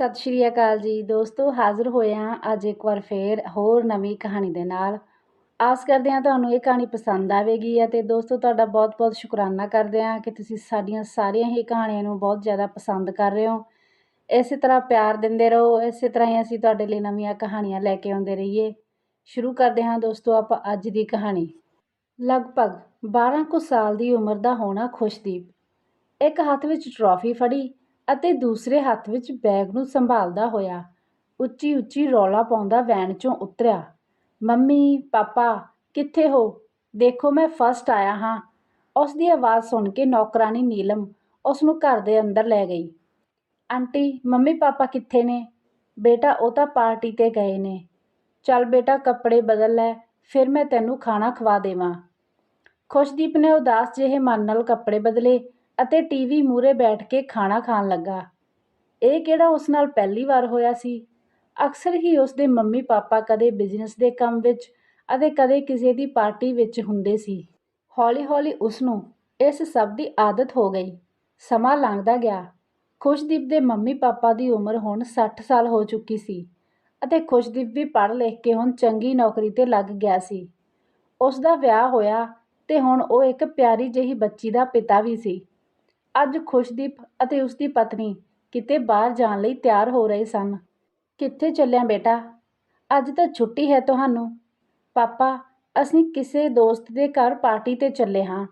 ਸਤਿ ਸ਼੍ਰੀ ਅਕਾਲ ਜੀ। ਦੋਸਤੋ, ਹਾਜ਼ਰ ਹੋਏ ਹਾਂ ਅੱਜ ਇੱਕ ਵਾਰ ਫੇਰ ਹੋਰ ਨਵੀਂ ਕਹਾਣੀ ਦੇ ਨਾਲ। ਆਸ ਕਰਦੇ ਹਾਂ ਤੁਹਾਨੂੰ ਇਹ ਕਹਾਣੀ ਪਸੰਦ ਆਵੇਗੀ ਅਤੇ ਦੋਸਤੋ, ਤੁਹਾਡਾ ਬਹੁਤ-ਬਹੁਤ ਸ਼ੁਕਰਾਨਾ ਕਰਦੇ ਹਾਂ ਕਿ ਤੁਸੀਂ ਸਾਡੀਆਂ ਸਾਰੀਆਂ ਹੀ ਕਹਾਣੀਆਂ ਨੂੰ ਬਹੁਤ ਜ਼ਿਆਦਾ ਪਸੰਦ ਕਰ ਰਹੇ ਹੋ। ਇਸੇ ਤਰ੍ਹਾਂ ਪਿਆਰ ਦਿੰਦੇ ਰਹੋ, ਇਸੇ ਤਰ੍ਹਾਂ ਹੀ ਅਸੀਂ ਤੁਹਾਡੇ ਲਈ ਨਵੀਆਂ ਕਹਾਣੀਆਂ ਲੈ ਕੇ ਆਉਂਦੇ ਰਹੀਏ। ਸ਼ੁਰੂ ਕਰਦੇ ਹਾਂ ਦੋਸਤੋ, ਆਪਾਂ ਅੱਜ ਦੀ ਕਹਾਣੀ। ਲਗਭਗ 12 ਕੁ ਸਾਲ ਦੀ ਉਮਰ ਦਾ ਹੋਣਾ ਖੁਸ਼ਦੀਪ। ਇੱਕ ਹੱਥ ਵਿੱਚ ਟਰੋਫੀ ਫੜੀ ਅਤੇ ਦੂਸਰੇ ਹੱਥ ਵਿੱਚ ਬੈਗ ਨੂੰ ਸੰਭਾਲਦਾ ਹੋਇਆ, ਉੱਚੀ ਉੱਚੀ ਰੌਲਾ ਪਾਉਂਦਾ ਵੈਨ 'ਚੋਂ ਉਤਰਿਆ। ਮੰਮੀ, ਪਾਪਾ, ਕਿੱਥੇ ਹੋ? ਦੇਖੋ, ਮੈਂ ਫਸਟ ਆਇਆ ਹਾਂ। ਉਸ ਦੀ ਆਵਾਜ਼ ਸੁਣ ਕੇ ਨੌਕਰਾਨੀ ਨੀਲਮ ਉਸ ਨੂੰ ਘਰ ਦੇ ਅੰਦਰ ਲੈ ਗਈ। ਆਂਟੀ, ਮੰਮੀ, ਪਾਪਾ ਕਿੱਥੇ ਨੇ? ਬੇਟਾ, ਉਹ ਤਾਂ ਪਾਰਟੀ ਤੇ ਗਏ ਨੇ। ਚੱਲ ਬੇਟਾ, ਕੱਪੜੇ ਬਦਲ ਲੈ, ਫਿਰ ਮੈਂ ਤੈਨੂੰ ਖਾਣਾ ਖਵਾ ਦੇਵਾਂ। ਖੁਸ਼ਦੀਪ ਨੇ ਉਦਾਸ ਜਿਹੇ ਮਨ ਨਾਲ ਕੱਪੜੇ ਬਦਲੇ ਅਤੇ ਟੀਵੀ ਮੂਹਰੇ ਬੈਠ ਕੇ ਖਾਣਾ ਖਾਣ ਲੱਗਾ। ਇਹ ਕਿਹੜਾ ਉਸ ਨਾਲ ਪਹਿਲੀ ਵਾਰ ਹੋਇਆ ਸੀ? ਅਕਸਰ ਹੀ ਉਸ ਦੇ ਮੰਮੀ ਪਾਪਾ ਕਦੇ ਬਿਜ਼ਨਸ ਦੇ ਕੰਮ ਵਿੱਚ ਅਤੇ ਕਦੇ ਕਿਸੇ ਦੀ ਪਾਰਟੀ ਵਿੱਚ ਹੁੰਦੇ ਸੀ। ਹੌਲੀ-ਹੌਲੀ ਉਸ ਨੂੰ ਇਸ ਸਭ ਦੀ ਆਦਤ ਹੋ ਗਈ। ਸਮਾਂ ਲੰਘਦਾ ਗਿਆ। ਖੁਸ਼ਦੀਪ ਦੇ ਮੰਮੀ ਪਾਪਾ ਦੀ ਉਮਰ ਹੁਣ 60 ਸਾਲ ਹੋ ਚੁੱਕੀ ਸੀ ਅਤੇ ਖੁਸ਼ਦੀਪ ਵੀ ਪੜ੍ਹ ਲਿਖ ਕੇ ਹੁਣ ਚੰਗੀ ਨੌਕਰੀ ਤੇ ਲੱਗ ਗਿਆ ਸੀ। ਉਸ ਦਾ ਵਿਆਹ ਹੋਇਆ ਤੇ ਹੁਣ ਉਹ ਇੱਕ ਪਿਆਰੀ ਜਿਹੀ ਬੱਚੀ ਦਾ ਪਿਤਾ ਵੀ ਸੀ। ਅੱਜ ਖੁਸ਼ਦੀਪ ਅਤੇ ਉਸ ਦੀ ਪਤਨੀ ਕਿਤੇ ਬਾਹਰ ਜਾਣ ਲਈ ਤਿਆਰ ਹੋ ਰਹੇ ਸਨ। ਕਿੱਥੇ ਚੱਲਿਆ ਬੇਟਾ? ਅੱਜ ਤਾਂ ਛੁੱਟੀ ਹੈ ਤੁਹਾਨੂੰ। ਪਾਪਾ, ਅਸੀਂ ਕਿਸੇ ਦੋਸਤ ਦੇ ਘਰ ਪਾਰਟੀ ਤੇ ਚੱਲੇ ਹਾਂ।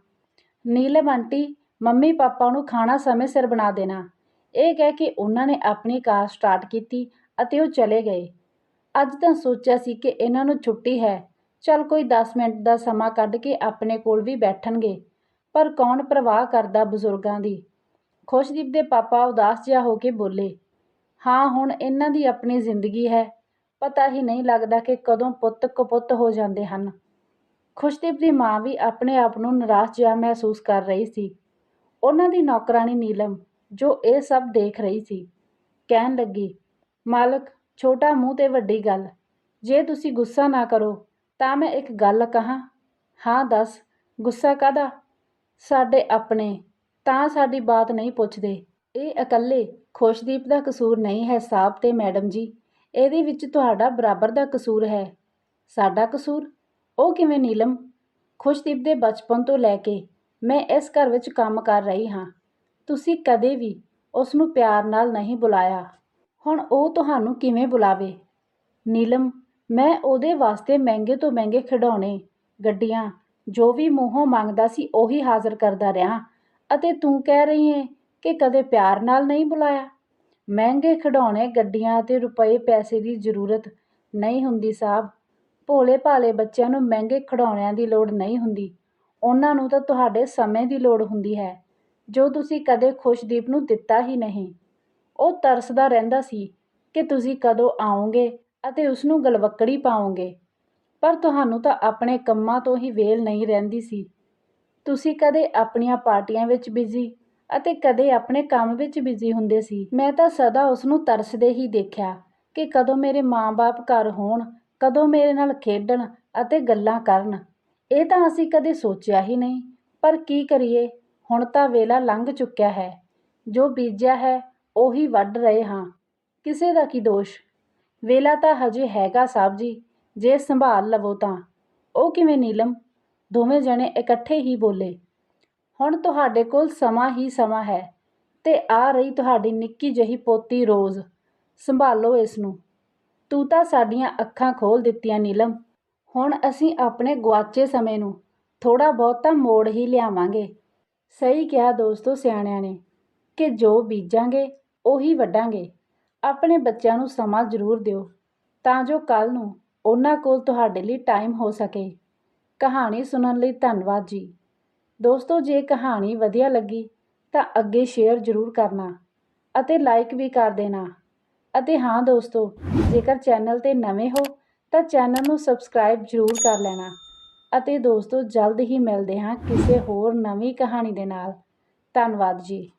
ਨੀਲਮ ਆਂਟੀ, ਮੰਮੀ ਪਾਪਾ ਨੂੰ ਖਾਣਾ ਸਮੇਂ ਸਿਰ ਬਣਾ ਦੇਣਾ। ਇਹ ਕਹਿ ਕੇ ਉਹਨਾਂ ਨੇ ਆਪਣੀ ਕਾਰ ਸਟਾਰਟ ਕੀਤੀ ਅਤੇ ਉਹ ਚਲੇ ਗਏ। ਅੱਜ ਤਾਂ ਸੋਚਿਆ ਸੀ ਕਿ ਇਹਨਾਂ ਨੂੰ ਛੁੱਟੀ ਹੈ। ਚਲ ਕੋਈ 10 ਮਿੰਟ ਦਾ ਸਮਾਂ ਕੱਢ ਕੇ ਆਪਣੇ ਕੋਲ ਵੀ ਬੈਠਣਗੇ। ਪਰ ਕੌਣ ਪ੍ਰਵਾਹ ਕਰਦਾ ਬਜ਼ੁਰਗਾਂ ਦੀ? ਖੁਸ਼ਦੀਪ ਦੇ ਪਾਪਾ ਉਦਾਸ ਜਿਹਾ ਹੋ ਕੇ ਬੋਲੇ, ਹਾਂ, ਹੁਣ ਇਹਨਾਂ ਦੀ ਆਪਣੀ ਜ਼ਿੰਦਗੀ ਹੈ। ਪਤਾ ਹੀ ਨਹੀਂ ਲੱਗਦਾ ਕਿ ਕਦੋਂ ਪੁੱਤ ਕਪੁੱਤ ਹੋ ਜਾਂਦੇ ਹਨ। ਖੁਸ਼ਦੀਪ ਦੀ ਮਾਂ ਵੀ ਆਪਣੇ ਆਪ ਨੂੰ ਨਿਰਾਸ਼ ਜਿਹਾ ਮਹਿਸੂਸ ਕਰ ਰਹੀ ਸੀ। ਉਹਨਾਂ ਦੀ ਨੌਕਰਾਨੀ ਨੀਲਮ, ਜੋ ਇਹ ਸਭ ਦੇਖ ਰਹੀ ਸੀ, ਕਹਿਣ ਲੱਗੀ, ਮਾਲਕ, ਛੋਟਾ ਮੂੰਹ ਤੇ ਵੱਡੀ ਗੱਲ। ਜੇ ਤੁਸੀਂ ਗੁੱਸਾ ਨਾ ਕਰੋ, ਤਾਂ ਮੈਂ ਇੱਕ ਗੱਲ ਕਹਾਂ। ਹਾਂ, ਦੱਸ, ਗੁੱਸਾ ਕਾਦਾ ਸਾਡੇ ਆਪਣੇ, ਤਾਂ ਸਾਡੀ ਬਾਤ ਨਹੀਂ ਪੁੱਛਦੇ। ਇਹ ਇਕੱਲੇ ਖੁਸ਼ਦੀਪ ਦਾ ਕਸੂਰ ਨਹੀਂ ਹੈ ਸਾਹਿਬ ਤੇ ਮੈਡਮ ਜੀ। ਇਹਦੇ ਵਿੱਚ ਤੁਹਾਡਾ ਬਰਾਬਰ ਦਾ ਕਸੂਰ ਹੈ। ਸਾਡਾ ਕਸੂਰ? ਉਹ ਕਿਵੇਂ ਨੀਲਮ? ਖੁਸ਼ਦੀਪ ਦੇ ਬਚਪਨ ਤੋਂ ਲੈ ਕੇ ਮੈਂ ਇਸ ਘਰ ਵਿੱਚ ਕੰਮ ਕਰ ਰਹੀ ਹਾਂ। ਤੁਸੀਂ ਕਦੇ ਵੀ ਉਸ ਨੂੰ ਪਿਆਰ ਨਾਲ ਨਹੀਂ ਬੁਲਾਇਆ। ਹੁਣ ਉਹ ਤੁਹਾਨੂੰ ਕਿਵੇਂ ਬੁਲਾਵੇ? ਨੀਲਮ, ਮੈਂ ਉਹਦੇ ਵਾਸਤੇ ਮਹਿੰਗੇ ਤੋਂ ਮਹਿੰਗੇ ਖਿਡੌਣੇ, ਗੱਡੀਆਂ ਜੋ ਵੀ ਮੂੰਹੋਂ ਮੰਗਦਾ ਸੀ ਉਹੀ ਹਾਜ਼ਰ ਕਰਦਾ ਰਿਹਾ ਅਤੇ ਤੂੰ ਕਹਿ ਰਹੀ ਹੈ ਕਿ ਕਦੇ ਪਿਆਰ ਨਾਲ ਨਹੀਂ ਬੁਲਾਇਆ? ਮਹਿੰਗੇ ਖਿਡੌਣੇ, ਗੱਡੀਆਂ ਅਤੇ ਰੁਪਏ ਪੈਸੇ ਦੀ ਜ਼ਰੂਰਤ ਨਹੀਂ ਹੁੰਦੀ ਸਾਹਿਬ। ਭੋਲੇ ਭਾਲੇ ਬੱਚਿਆਂ ਨੂੰ ਮਹਿੰਗੇ ਖਿਡੌਣਿਆਂ ਦੀ ਲੋੜ ਨਹੀਂ ਹੁੰਦੀ। ਉਹਨਾਂ ਨੂੰ ਤਾਂ ਤੁਹਾਡੇ ਸਮੇਂ ਦੀ ਲੋੜ ਹੁੰਦੀ ਹੈ, ਜੋ ਤੁਸੀਂ ਕਦੇ ਖੁਸ਼ਦੀਪ ਨੂੰ ਦਿੱਤਾ ਹੀ ਨਹੀਂ। ਉਹ ਤਰਸਦਾ ਰਹਿੰਦਾ ਸੀ ਕਿ ਤੁਸੀਂ ਕਦੋਂ ਆਓਗੇ ਅਤੇ ਉਸ ਨੂੰ ਗਲਵੱਕੜੀ ਪਾਓਗੇ। ਪਰ ਤੁਹਾਨੂੰ ਤਾਂ ਆਪਣੇ ਕੰਮਾਂ ਤੋਂ ਹੀ ਵੇਲ ਨਹੀਂ ਰਹਿੰਦੀ ਸੀ। ਤੁਸੀਂ ਕਦੇ ਆਪਣੀਆਂ ਪਾਰਟੀਆਂ ਵਿੱਚ ਬਿਜ਼ੀ ਅਤੇ ਕਦੇ ਆਪਣੇ ਕੰਮ ਵਿੱਚ ਬਿਜ਼ੀ ਹੁੰਦੇ ਸੀ। ਮੈਂ ਤਾਂ ਸਦਾ ਉਸ ਨੂੰ ਤਰਸਦੇ ਹੀ ਦੇਖਿਆ ਕਿ ਕਦੋਂ ਮੇਰੇ ਮਾਂ-ਬਾਪ ਘਰ ਹੋਣ, ਕਦੋਂ ਮੇਰੇ ਨਾਲ ਖੇਡਣ ਅਤੇ ਗੱਲਾਂ ਕਰਨ। ਇਹ ਤਾਂ ਅਸੀਂ ਕਦੇ ਸੋਚਿਆ ਹੀ ਨਹੀਂ, ਪਰ ਕੀ ਕਰੀਏ? ਹੁਣ ਤਾਂ ਵੇਲਾ ਲੰਘ ਚੁੱਕਿਆ ਹੈ। ਜੋ ਬੀਜਿਆ ਹੈ, ਉਹੀ ਵੱਢ ਰਹੇ ਹਾਂ। ਕਿਸੇ ਦਾ ਕੀ ਦੋਸ਼? ਵੇਲਾ ਤਾਂ ਹਜੇ ਹੈਗਾ, ਸਾਹਿਬ ਜੀ। ਜੇ ਸੰਭਾਲ ਲਵੋ ਤਾਂ। ਉਹ ਕਿਵੇਂ ਨੀਲਮ? ਦੋਵੇਂ ਜਣੇ ਇਕੱਠੇ ਹੀ ਬੋਲੇ। ਹੁਣ ਤੁਹਾਡੇ ਕੋਲ ਸਮਾਂ ਹੀ ਸਮਾਂ ਹੈ ਤੇ ਆ ਰਹੀ ਤੁਹਾਡੀ ਨਿੱਕੀ ਜਹੀ ਪੋਤੀ ਰੋਜ਼। ਸੰਭਾਲੋ ਇਸ ਨੂੰ ਤੂੰ ਤਾਂ ਸਾਡੀਆਂ ਅੱਖਾਂ ਖੋਲ ਦਿੱਤੀਆਂ ਨੀਲਮ। ਹੁਣ ਅਸੀਂ ਆਪਣੇ ਗੁਆਚੇ ਸਮੇਂ ਨੂੰ ਥੋੜਾ ਬਹੁਤਾ ਮੋੜ ਹੀ ਲਿਆਵਾਂਗੇ। ਸਹੀ ਕਿਹਾ ਦੋਸਤੋ ਸਿਆਣਿਆਂ ਨੇ ਕਿ ਜੋ ਬੀਜਾਂਗੇ, ਉਹੀ ਵੱਢਾਂਗੇ। ਆਪਣੇ ਬੱਚਿਆਂ ਨੂੰ ਸਮਾਂ ਜ਼ਰੂਰ ਦਿਓ। ਤਾਂ ਜੋ ਕੱਲ ਨੂੰ ਉਹਨਾਂ ਕੋਲ ਤੁਹਾਡੇ ਲਈ ਟਾਈਮ ਹੋ ਸਕੇ। ਕਹਾਣੀ ਸੁਣਨ ਲਈ ਧੰਨਵਾਦ ਜੀ। ਦੋਸਤੋ, ਜੇ ਕਹਾਣੀ ਵਧੀਆ ਲੱਗੀ, ਤਾਂ ਅੱਗੇ ਸ਼ੇਅਰ ਜ਼ਰੂਰ ਕਰਨਾ ਅਤੇ ਲਾਈਕ ਵੀ ਕਰ ਦੇਣਾ। ਅਤੇ ਹਾਂ ਦੋਸਤੋ, ਜੇਕਰ ਚੈਨਲ ਤੇ ਨਵੇਂ ਹੋ, ਤਾਂ ਚੈਨਲ ਨੂੰ ਸਬਸਕ੍ਰਾਈਬ ਜ਼ਰੂਰ ਕਰ ਲੈਣਾ। ਅਤੇ ਦੋਸਤੋ, ਜਲਦ ਹੀ ਮਿਲਦੇ ਹਾਂ ਕਿਸੇ ਹੋਰ ਨਵੀਂ ਕਹਾਣੀ ਦੇ ਨਾਲ। ਧੰਨਵਾਦ ਜੀ।